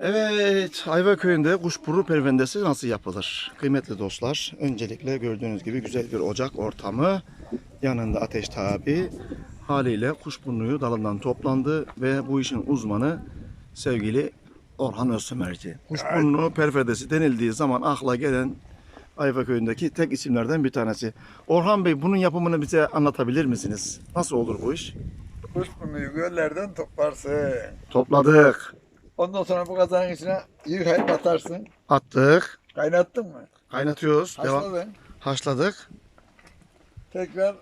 Evet, Ayva köyünde kuşburnu pervendesi nasıl yapılır? Kıymetli dostlar, öncelikle gördüğünüz gibi güzel bir ocak ortamı, yanında ateş tabi, haliyle kuşburnuyu dalından toplandı ve bu işin uzmanı sevgili Orhan Özsömerci. Kuşburnu pervendesi denildiği zaman akla gelen Ayva köyündeki tek isimlerden bir tanesi. Orhan Bey bunun yapımını bize anlatabilir misiniz? Nasıl olur bu iş? Kuşburnuyu göllerden toplarsın. Topladık, Ondan sonra bu kazanın içine yıkayıp atarsın. attık, Kaynattın mı? kaynatıyoruz, devam, Haşladın. haşladık, Tekrar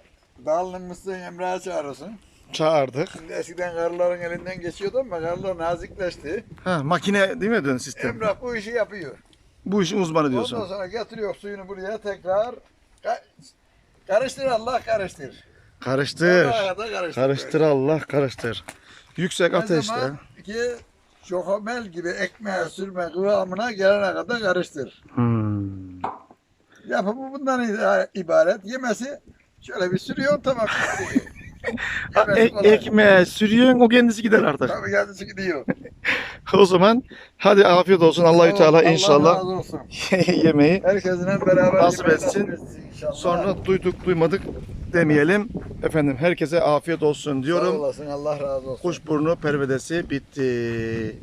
dağılmışsın Emrah'a çağırırsın. çağırdık. Şimdi eskiden karıların elinden geçiyordu ama karılar nazikleşti. Ha, makine değil mi dön sistem? Emrah bu işi yapıyor. Bu işin uzmanı diyorsun. Ondan sonra getiriyor suyunu buraya tekrar ka- karıştır Allah karıştır. Karıştır. Karıştır. Karıştır Allah karıştır. Yüksek Ne ateşte. zaman ki şokomel gibi ekmeğe sürme kıvamına gelene kadar karıştır. Hmm. Yapımı bundan ibaret. Yemesi şöyle bir sürüyor tamam. Yemesi e- ekmeğe sürüyorsun o kendisi gider artık. Tabii kendisi gidiyor. o zaman hadi afiyet olsun Allahü Teala Allah inşallah razı olsun. yemeği Herkesinle beraber Nasip yemeği etsin. inşallah. sonra duyduk duymadık demeyelim. Efendim herkese afiyet olsun Sağ diyorum. olasın Allah razı olsun. Kuşburnu pervedesi bitti.